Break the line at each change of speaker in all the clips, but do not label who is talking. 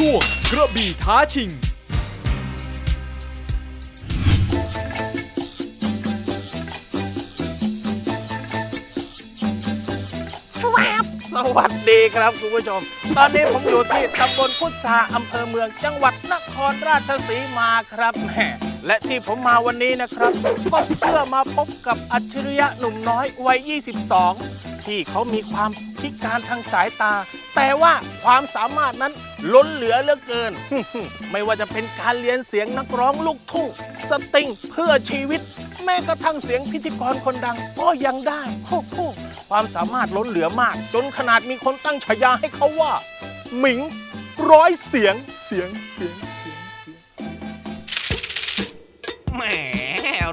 ช่วงกระบี่ท้าชิง
สวัสดีครับคุณผู้ชม ตอนนี้ผมอยู่ที่ตำบลพุทธาอำเภอเมืองจังหวัดนครราชสีมาครับแหม และที่ผมมาวันนี้นะครับ ก็เพื่อมาพบกับอัจฉริยะหนุ่มน้อยวัย 22 ที่เขามีความพิการทางสายตา แต่ว่าความสามารถนั้นล้นเหลือเหลือเกิน ไม่ว่าจะเป็นการเรียนเสียงนักร้องลูกทุ่งสตริงเพื่อชีวิต แม้กระทั่งเสียงพิธีกรคนดัง ก็ยังได้โอ้โหความสามารถล้นเหลือมาก จนขนาดมีคนตั้งฉายาให้เขาว่า หมิงร้อยเสียงเสียงเสียงเสียง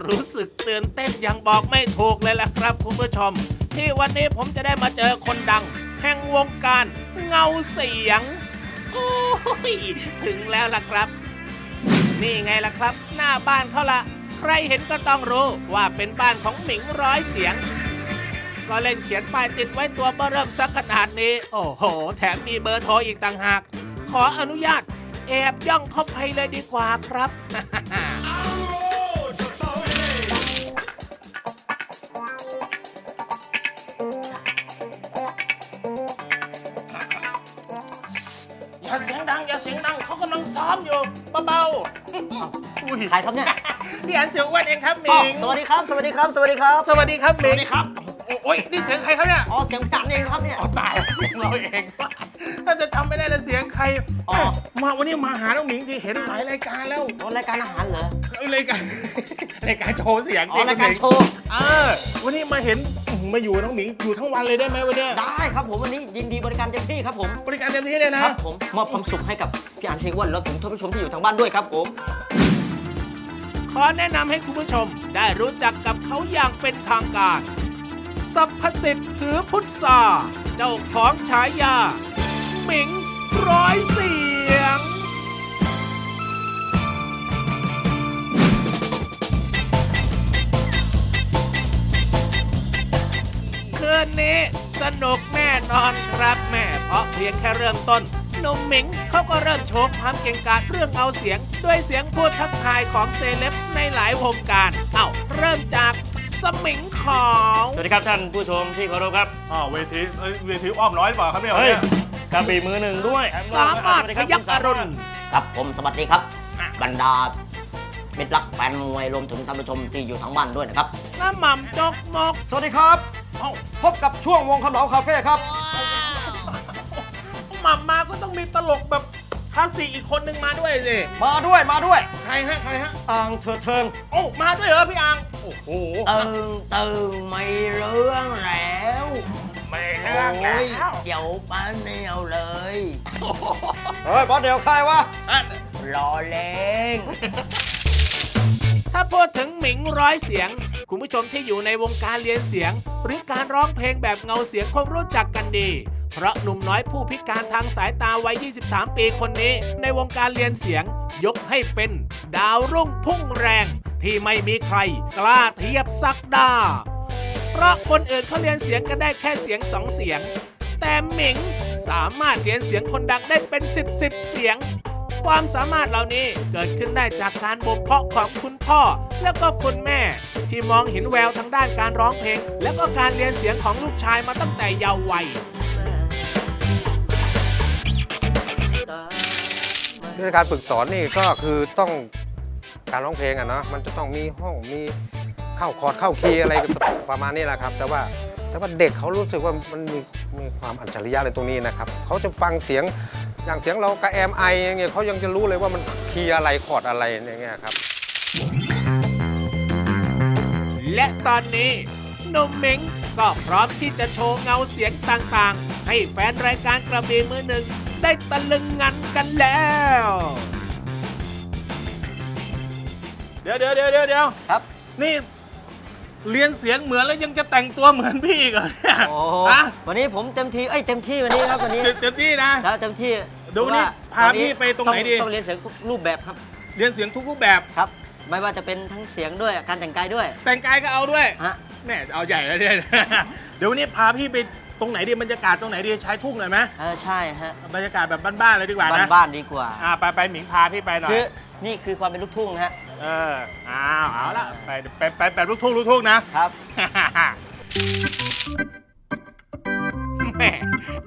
รู้สึกตื่นเต้นยังบอกไม่ถูกเลยล่ะครับคุณผู้ชม ที่วันนี้ผมจะได้มาเจอคนดัง แห่งวงการเงาเสียง โอ้ยถึงแล้วล่ะครับ นี่ไงล่ะครับ หน้าบ้านเขาละใครเห็นก็ต้องรู้ว่าเป็นบ้านของหมิงร้อยเสียง ก็เล่นเขียนป้ายติดไว้ตัวเบอร์เริ่มสักขนาดนี้ โอ้โห แถมมีเบอร์โทรอีกต่างหาก ขออนุญาต แอบย่องเข้าไปเลยดีกว่าครับ เสียงดังอย่าเสียงดังเขากำลังซ้อมอยู่เบาๆอุ้ย
ใครครับเนี่ย
พี่อันเสียงอ้วนเองครับหมิ
อ๋องสวัสดีครับ สวัสดีครับ สวัสดีครับ
สวัสดีครับห
ส
มิง
วัสดีครับ
โอ้ยนี่เสียงใครครับเนี่ย
อ๋อเสียงจันเองครับเนี่ย
อ๋อตายเสียงเราเองถ้าจะจำไม่ได้แล้วเสียงใคร
อ๋อ
มาวันนี้มาหาน้องหมิงที่เห็นหลายรายการแล้ว
อ๋อรายการอาหารเหรอ
เอ้ยรายการรายการโชว์เสียง
อ๋อรายการโชว์
เออวันนี้มาเห็นอื้อหือมาอยู่น้องหมิงอยู่ทั้งวันเลยได้ไหมวันเนี้ย
ได้ครับผมวันนี้ยินดีบริการเต็มที่ครับผม
บริการเต็มที่เลยนะ
ครับผมมอบความสุขให้กับพี่อันเชงอ้วนแล้วถึงท่านผู้ชมที่อยู่ทางบ้านด้วยครับผม
ขอแนะนำให้คุณผู้ชมได้รู้จักกับเขาอย่างเป็นทางการ สัพพสิทธิ์ถือพุทธาเจ้าของฉายา หมิงร้อยเสียง คืนนี้สนุกแน่นอนครับแม่เพราะเพียงแค่เริ่มต้นหนุ่มหมิงเขาก็เริ่มโชว์ความเก่งกาจเรื่องเอาเสียง ด้วยเสียงพูดทักทายของเซเลบในหลายวงการ เอ้า เริ่มจากสมิง ของ
สวัสดีครับท่านผู้ชมที่เคารพครับ
อ้าวเวทีเอ้ยเวทีอ้อมน้อยหรือเปล่าครับเนี่ย
เฮ้ย
เนี่ย
กระบี่มือหนึ่งด้วย
สามารถพยักอรุณ
ครับผมสวัสดีครับ บรรดามิตรรักแฟนมวยรวมถึงท่านผู้ชมที่อยู่ทางบ้านด้วยนะครับ
น้ำหม่ำจกมก
สวัสดีครับ
เอ้า
พบกับช่วงวงคำเหลาคาเฟ่ครับ
หม่ำมาก็ต้องมีตลกแบบ คลาสสิกอีกคนนึงมาด้วยสิ
มาด้วยมาด้วย
ใครฮะใครฮะ
อ่างเถิดเทิง
โอ้มาด้วยเหรอพี่อังโอ้โห
ตึงตึงไม่เรื่องแล้ว
ไม่เรื่องแล้ว
เดี๋ยวป้าเนียวเลย
เฮ้ยบอสเดี๋ยวใครวะ
อะ
รอเล่ง
ถ้าพูดถึงหมิงร้อยเสียง คุณผู้ชมที่อยู่ในวงการเรียนเสียง หรือการร้องเพลงแบบเงาเสียงคงรู้จักกันดี เพราะหนุ่มน้อยผู้พิการทางสายตาวัย 23 ปีคนนี้ ในวงการเรียนเสียง ยกให้เป็น ดาวรุ่งพุ่งแรง ที่ไม่มีใคร กล้าเทียบสักดา เพราะคนอื่นเขาเรียนเสียงกันได้แค่เสียงสองเสียง แต่หมิงสามารถเรียนเสียงคนดังได้เป็น 10บสเสียง ความสามารถเหล่านี้เกิดขึ้นได้จากการบ่มเพาะของคุณพ่อ และก็คุณแม่ ที่มองเห็นแววทางด้านการร้องเพลง และก็การเรียนเสียงของลูกชายมาตั้งแต่เยาว์วัย
วิธีการฝึกสอนนี่ก็คือต้องการร้องเพลงอะเนาะมันจะต้องมีห้องมีเข้าคอร์ดเข้าคีย์อะไรประมาณนี้แหละครับ แต่ว่าแต่ว่าเด็กเขารู้สึกว่ามันมีมีความอัจฉริยะอะไรตรงนี้นะครับเขาจะฟังเสียงอย่างเสียงเรากระแอมไออย่างเงี้ยเขายังจะรู้เลยว่ามันคีย์อะไรคอร์ดอะไรอย่างเงี้ยครับ
และตอนนี้หนุ่มหมิงก็พร้อมที่จะโชว์เงาเสียงต่างๆ ให้แฟนรายการกระบี่มือหนึ่ง ได้ตะลึงงันกันแล้ว เดี๋ยวเดี๋ยวเดี๋ยวเดี๋ยวเดี๋ยว
ครับ
นี่เรียนเสียงเหมือนแล้วยังจะแต่งตัวเหมือนพี่อีกเหรอเนี่ย
โอ้
ฮะ
วันนี้ผมเต็มที่เอ้ยเต็มที่วันนี้ครับวันนี้
เต็มเต็มที่นะ
แล้วเต็มที่
เดี๋ยววันนี้
เพระ
พาพี่ไปตรงไหนดี
ต้องเรียนเสียงทุกรูปแบบครับ
เรียนเสียงทุกรูปแบบ
ครับ ไม่ว่าจะเป็นทั้งเสียงด้วยการแต่งกายด้วย
แต่งกายก็เอาด้วย
ฮะ
แม่เอาใหญ่แล้วเนี่ย เดี๋ยววันนี้พาพี่ไป ตรงไหนดีบรรยากาศตรงไหนดีใช้ทุ่งหน่อยไหม
เออใช่ฮะ
บรรยากาศแบบบ้านๆเลยดีกว่านะ
บ้านๆดีกว่า
อ่าไปไปหมิงพาพี่ไปหน่อย
คือนี่คือความเป็นลูกทุ่งฮะ
เอออ้าวเอาละไปไปไปแบบลูกทุ่งลูกทุ่งนะ
ครับ
แม่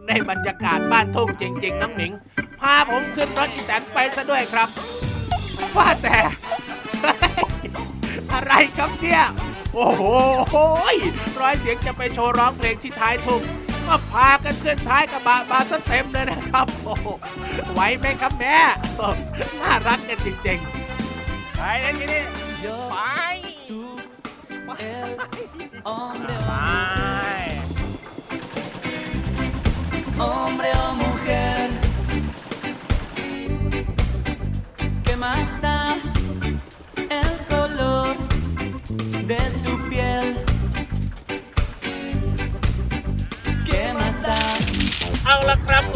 ได้บรรยากาศบ้านทุ่งจริง ๆ น้องหนิง พาผมขึ้นรถอีแตนไปซะด้วยครับ ว่าแต่ อะไรครับเนี่ย โอ้โหร้อยเสียงจะไปโชว์ร้องเพลงที่ท้ายทุ่ง ก็พากันขึ้นท้ายกระบะมาซะเต็มเลยนะครับโอ้ไหวไหมครับแม่น่ารักกันจริงๆไปเลยทีนี้ไปไป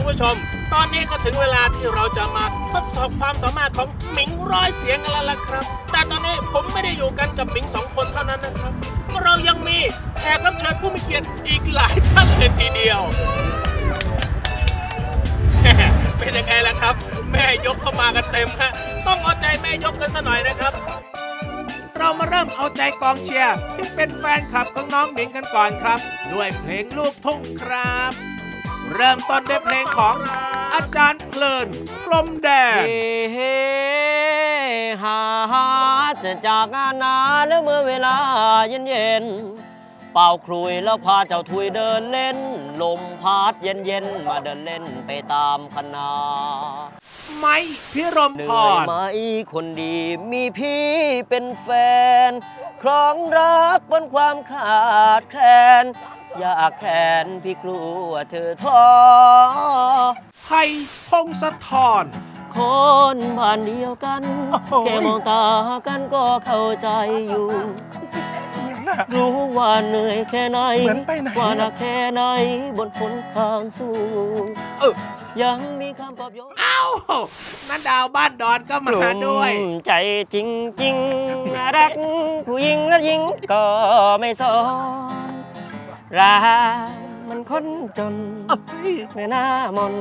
ผู้ชม ตอนนี้ก็ถึงเวลาที่เราจะมาทดสอบความสามารถของหมิงร้อยเสียงกันแล้วล่ะครับ แต่ตอนนี้ผมไม่ได้อยู่กันกับหมิงสองคนเท่านั้นนะครับ เรายังมีแขกรับเชิญผู้มีเกียรติอีกหลายท่านเลยทีเดียวเป็นยังไงล่ะครับ แม่ยกเข้ามากันเต็มฮะต้องเอาใจแม่ยกกันซะหน่อยนะครับ เรามาเริ่มเอาใจกองเชียร์ที่เป็นแฟนคลับของน้องหมิงกันก่อนครับ ด้วยเพลงลูกทุ่งครับ เริ่มต้นด้วยเพลงของอาจารย์เพลินกลมแดง
เฮหาหาเสร็จจากงานนาแล้วเมื่อเวลาเย็นเย็นๆเป่าคลุยแล้วพาเจ้าทุยเดินเล่น ลมพัดเย็นเย็นๆมาเดินเล่นไปตามคณะ
ไม้พิรม
เหนื่
พ
อย
ร
ไหมคนดีมีพี่เป็นแฟน ครองรักบนความขาดแคลน อยากแทนพี่กลัวเธอท้อ
ไพพงศธร
คนบ้านเดียวกัน
โอ้โห
แค่มองตากันก็เข้าใจอยู่รู้ว่าเหนื่อยแค่ไหน
เหมือนไปไหน
ว่าหนักแค่ไหนบนหนทางสู้
เออ
ยังมีคำปลอบโยน
เอ้านันดาวบ้านดอนก็มาด้วย
กลุ่มใจจริงจริงๆรักผู้หญิงและหญิงก็ไม่สอน รักมันคนจนไม่น่ามน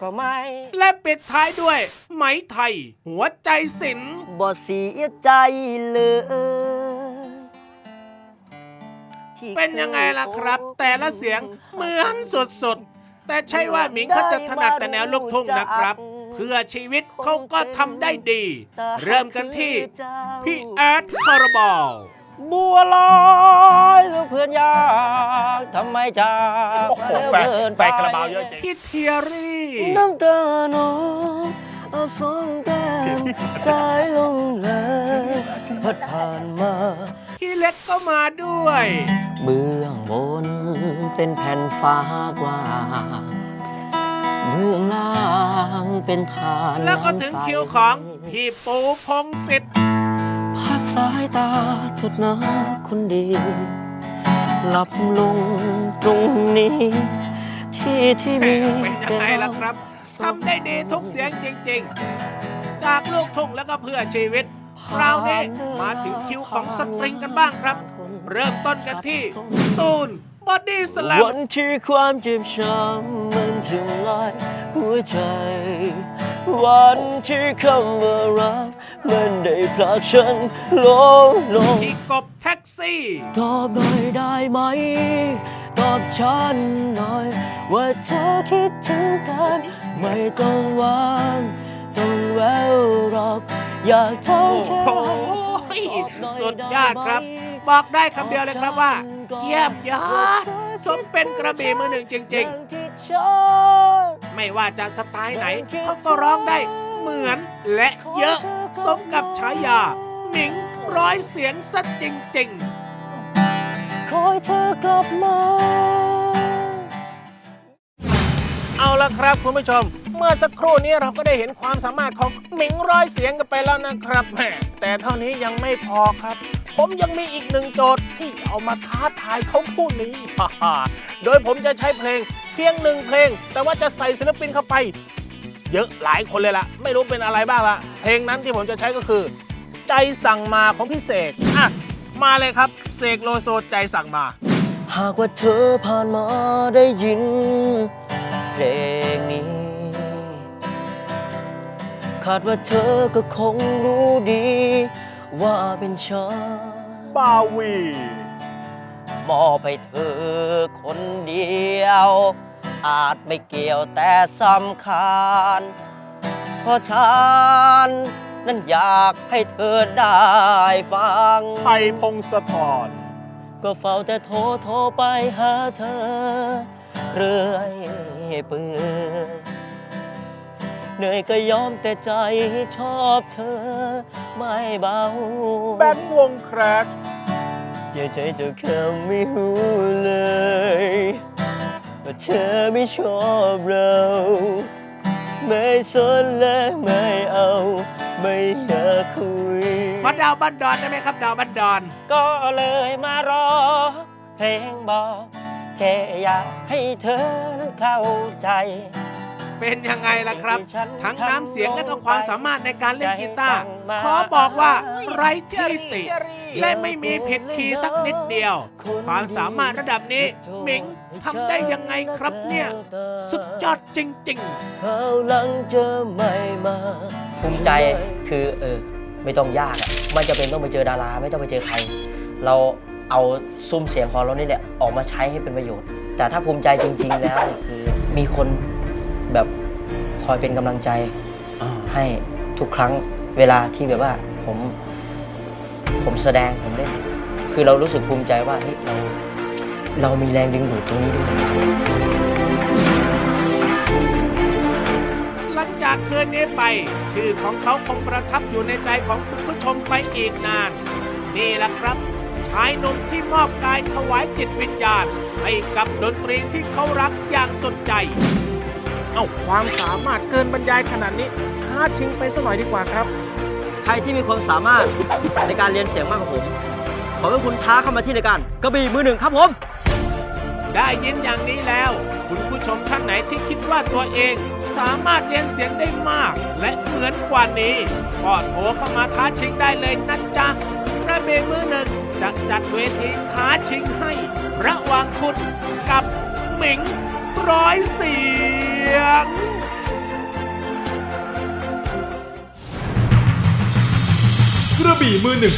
ก็ไม่
และปิดท้ายด้วย ไหมไทย หัวใจศิลป์
บ่เสียใจเลยที่
เป็นยังไงล่ะครับ แต่ละเสียงเหมือนสุดๆ แต่ใช่ว่าหมิงเขาจะถนัดแต่แนวลูกทุ่งนะครับ เพื่อชีวิตเขาก็ทำได้ดี เริ่มกันที่พี่แอดคาราบาว
บัวลอยลูกเพื่อนยากทำไมจาก
โอ้โห
แล้ว
แฟน
เดิน
แฟนคาราบาวเยอะจริงพี่เทียรี่
น้ำตาหนองอาบสองแก้มสายลงแรงพัดผ่านมา
พี่เล็กก็มาด้วย
เบื้องบนเป็นแผ่นฟ้ากว้างเบื้องล่างเป็นทาน
แล้วก็
น้ำ
ถึง
ใส
คิวของพี่ปูพงศิษฐ์
พัก สายตาเถิดนะคนดี หลับลงตรงนี้ ที่ที่มี
เป็นยังไงล่ะครับทำได้ดีทุกเสียงจริง ๆ จากลูกทุ่งแล้วก็เพื่อชีวิตคราวนี้มาถึงคิวของสตริงกันบ้างครับ เริ่มต้นกันที่ตูนบอดี้สแลม
วันที่ความเจ็บช้ำมันทำลายหัวใจ วันที่คำว่ารัก มันได้พลากฉันลงลง
ที่กบแท็กซี่
ตอบหน่อยได้ไหม ตอบฉันหน่อย ว่าเธอคิดถึงกันไม่ต้องหวานต้องแววหรอกอยากทำแค่
โอ้โห
ให้เธอตอบหน่อย
สุดยอดครับ
ไไหม
บอกได้คำเดียวเลยครับว่า เยี่ยมยอดสมเป็นกระบี่มือหนึ่งจริง ๆ ไม่ว่าจะสไตล์ไหนเขาก็ร้องได้เหมือนและเยอะ สมกับฉายาหมิงร้อยเสียงสัจริงๆ
คอยเธอกลับมา
เอาละครับคุณผู้ชม เมื่อสักครู่นี้เราก็ได้เห็นความสามารถของหมิงร้อยเสียงกันไปแล้วนะครับแหมแต่เท่านี้ยังไม่พอครับ ผมยังมีอีกหนึ่งโจทย์ที่จะเอามาท้าทายเขาผู้นี้ โดยผมจะใช้เพลงเพียงหนึ่งเพลง แต่ว่าจะใส่ศิลปินเข้าไป เยอะหลายคนเลยล่ะไม่รู้เป็นอะไรบ้างละเพลงนั้นที่ผมจะใช้ก็คือ ใจสั่งมาของพี่เสกอะมาเลยครับเสกโลโซใจสั่งมา
หากว่าเธอผ่านมาได้ยินเพลงนี้คาดว่าเธอก็คงรู้ดี ว่าเป็นฉัน
บาวี
มอบให้เธอคนเดียว อาจไม่เกี่ยวแต่สำคัญ เพราะฉัน นั้นอยากให้เธอได้ฟัง
ไทยพงศธร
ก็เฝ้าแต่โทรโทรไปหาเธอ เรื่อยเปื่อยเหนื่อยก็ยอมแต่ใจชอบเธอ ไม่เบา
แบงค์วงแครก
เจอใจเจะแค่ไม่รู้เลย ว่าเธอไม่ชอบเรา ไม่สนและไม่เอา ไม่อยากคุย
มาดาวบันดอนได้ไหมครับดาวบันดอน
ก็เลยมารอ เพลงบอกแค่อยากให้เธอนั้นเข้าใจ
เป็นยังไงล่ะครับ
สิ่งที่ฉัน
ทั้งน้ำเสียง
ทำ
และก็ความสามารถในการเล่น
ใจ
กีตาร์
ฟังมา
ขอบอกว่าไร้ที่ติ และไม่มีผิดคีย์สักนิดเดียว ความสามารถระดับนี้หมิงทำได้ยังไงครับเนี่ย สุดยอดจริงๆ
เขาวหลังจะไม่มาภูมิใจคือเออไม่ต้องยากอะไม่จะเป็นต้องไปเจอดารา ไม่ต้องไปเจอใคร เราเอาซุ้มเสียงของเรานี่แหละออกมาใช้ให้เป็นประโยชน์ แต่ถ้าภูมิใจจริง ๆ แล้วเนี่ยคือมีคน แบบคอยเป็นกำลังใจให้ทุกครั้งเวลาที่แบบว่าผมผมแสดงผมเล่นคือเรารู้สึกภูมิใจว่าเฮ้ยเราเรามีแรงดึงดูดตรงนี้ด้วย
หลังจากคืนนี้ไป ชื่อของเขาคงประทับอยู่ในใจของคุณผู้ชมไปอีกนาน นี่แหละครับ ชายหนุ่มที่มอบกายถวายจิตวิญญาณ ให้กับดนตรีที่เขารักอย่างสุดใจ เอ้าความสามารถเกินบรรยายขนาดนี้ท้าชิงไปสักหน่อยดีกว่าครับ
ใครที่มีความสามารถในการเรียนเสียงมากกว่าผม ขอให้คุณท้าเข้ามาที่รายการกระบี่มือหนึ่งครับผม
ได้ยินอย่างนี้แล้ว คุณผู้ชมท่านไหนที่คิดว่าตัวเองสามารถเรียนเสียงได้มาก และเหมือนกว่านี้ก็โทรเข้ามาท้าชิงได้เลยนะจ๊ะกระเบนมือหนึ่งจะจัดเวทีท้าชิงให้ ระหว่างคุณกับหมิง ร้อยเสียง
กระบี่มือหนึ่ง